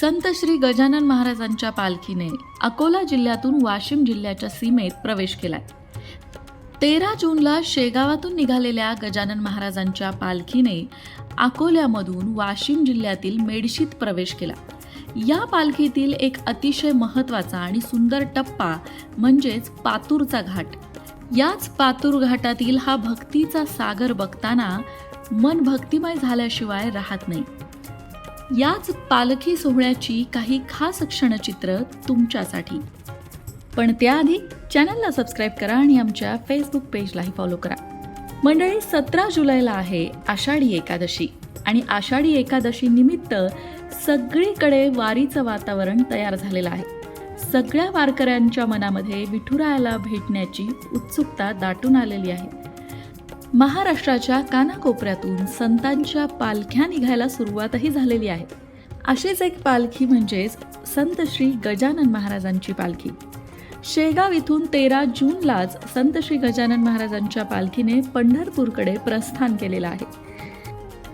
संत श्री गजानन महाराजांच्या पालखीने अकोला जिल्ह्यातून वाशिम जिल्ह्याच्या सीमेत प्रवेश केलाय. तेरा जूनला शेगावातून निघालेल्या गजानन महाराजांच्या पालखीने अकोल्यामधून वाशिम जिल्ह्यातील मेडशीत प्रवेश केला. या पालखीतील एक अतिशय महत्त्वाचा आणि सुंदर टप्पा म्हणजेच पातूरचा घाट. याच पातूर घाटातील हा भक्तीचा सागर बघताना मन भक्तिमय झाल्याशिवाय राहत नाही. याच पालखी सोहळ्याची काही खास क्षणचित्र तुमच्यासाठी. पण त्याआधी चॅनलला सबस्क्राईब करा आणि आमच्या फेसबुक पेजलाही फॉलो करा. मंडळी सतरा जुलैला आहे आषाढी एकादशी आणि आषाढी एकादशी निमित्त सगळीकडे वारीचं वातावरण तयार झालेलं आहे. सगळ्या वारकऱ्यांच्या मनामध्ये विठुरायाला भेटण्याची उत्सुकता दाटून आलेली आहे. महाराष्ट्राच्या कानाकोपऱ्यातून संतांच्या पालख्या निघायला सुरुवातही झालेली आहे. अशीच एक पालखी म्हणजेच संत श्री गजानन महाराजांची पालखी. शेगाव इथून तेरा जूनलाच संत श्री गजानन महाराजांच्या पालखीने पंढरपूरकडे प्रस्थान केलेलं आहे.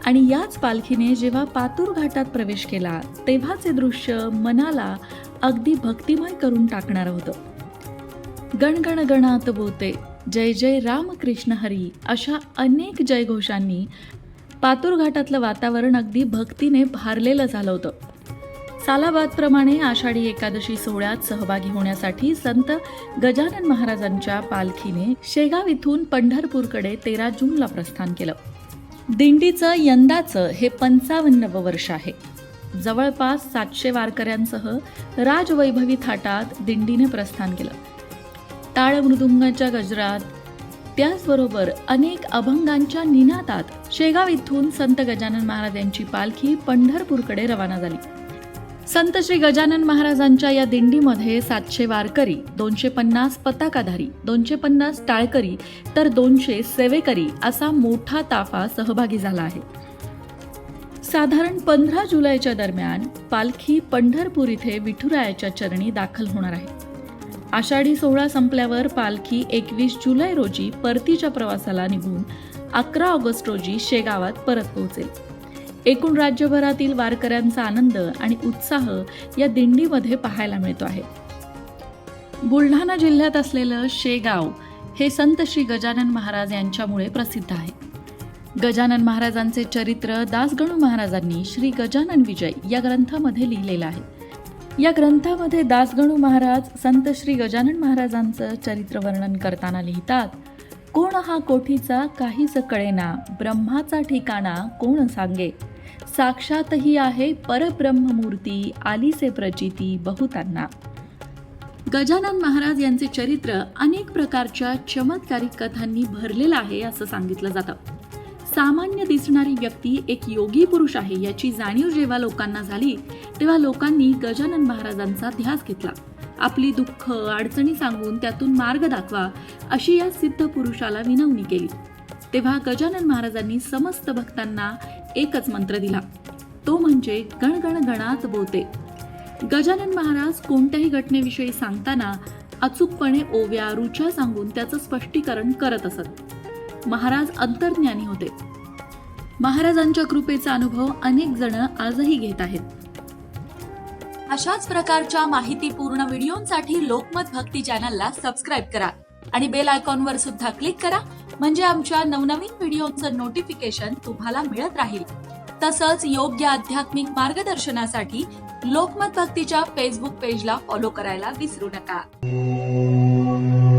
आणि याच पालखीने जेव्हा पातूर घाटात प्रवेश केला तेव्हाचे दृश्य मनाला अगदी भक्तिमय करून टाकणारं होतं. गणगण गणात बोते जय जय रामकृष्ण हरी अशा अनेक जयघोषांनी पातूर घाटातलं वातावरण अगदी भक्तीने भारलेलं झालं होतं. सालाबादप्रमाणे आषाढी एकादशी सोहळ्यात सहभागी होण्यासाठी संत गजानन महाराजांच्या पालखीने शेगाव इथून पंढरपूरकडे तेरा जूनला प्रस्थान केलं. दिंडीचं यंदाचं हे पंचावन्नवं वर्ष आहे. जवळपास सातशे वारकऱ्यांसह राजवैभवी थाटात दिंडीने प्रस्थान केलं. टाळ मृदुंगाच्या गजरात. त्याचबरोबर अनेक अभंगांच्या निनादात शेगाव इथून संत गजानन महाराज यांची पालखी पंढरपूरकडे रवाना झाली. संत श्री गजानन महाराजांच्या या दिंडीमध्ये सातशे वारकरी दोनशे पन्नास पताकाधारी दोनशे पन्नास टाळकरी तर दोनशे सेवेकरी असा मोठा ताफा सहभागी झाला आहे. साधारण पंधरा जुलैच्या दरम्यान पालखी पंढरपूर इथे विठुरायाच्या चरणी दाखल होणार आहे. आषाढी सोहळा संपल्यावर पालखी एकवीस जुलै रोजी परतीच्या प्रवासाला निघून अकरा ऑगस्ट रोजी शेगावात परत पोहोचेल. एकूण राज्यभरातील वारकऱ्यांचा आनंद आणि उत्साह या दिंडीमध्ये पाहायला मिळतो आहे. बुलढाणा जिल्ह्यात असलेलं शेगाव हे संत श्री गजानन महाराज यांच्यामुळे प्रसिद्ध आहे. गजानन महाराजांचे चरित्र दासगणू महाराजांनी श्री गजानन विजय या ग्रंथामध्ये लिहिलेलं आहे. या ग्रंथामध्ये दासगणू महाराज संत श्री गजानन महाराजांचं चरित्र वर्णन करताना लिहितात कोण हा कोठीचा काहीच कळेना ब्रह्माचा ठिकाणा कोण सांगे? साक्षातही आहे परब्रह्ममूर्ती आलीसे प्रचिती बहुतांना. गजानन महाराज यांचे चरित्र अनेक प्रकारच्या चमत्कारिक कथांनी भरलेलं आहे असं सांगितलं जातं. सामान्य दिसणारी व्यक्ती एक योगी पुरुष आहे याची जाणीव जेव्हा लोकांना झाली तेव्हा लोकांनी गजानन महाराजांचा ध्यास घेतला. आपली दुःख अडचणी सांगून त्यातून मार्ग दाखवा अशी या सिद्ध पुरुषाला विनवणी केली. तेव्हा गजानन महाराजांनी समस्त भक्तांना एकच मंत्र दिला. तो म्हणजे गणगण गणात बोते गजानन महाराज कोणत्याही घटनेविषयी सांगताना अचूकपणे ओव्या रुच्या सांगून त्याचं स्पष्टीकरण करत असत. महाराज अंतर्ज्ञानी होते. महाराजांच्या कृपेचा अनुभव अनेक जण आजही घेत आहेत. अशाच प्रकारच्या माहितीपूर्ण व्हिडिओंसाठी लोकमत भक्ती चॅनलला सबस्क्राईब करा आणि बेल आयकॉनवर सुद्धा क्लिक करा म्हणजे आमच्या नवनवीन व्हिडिओचं नोटिफिकेशन तुम्हाला मिळत राहील. तसंच योग्य आध्यात्मिक मार्गदर्शनासाठी लोकमत भक्तीच्या फेसबुक पेजला फॉलो करायला विसरू नका.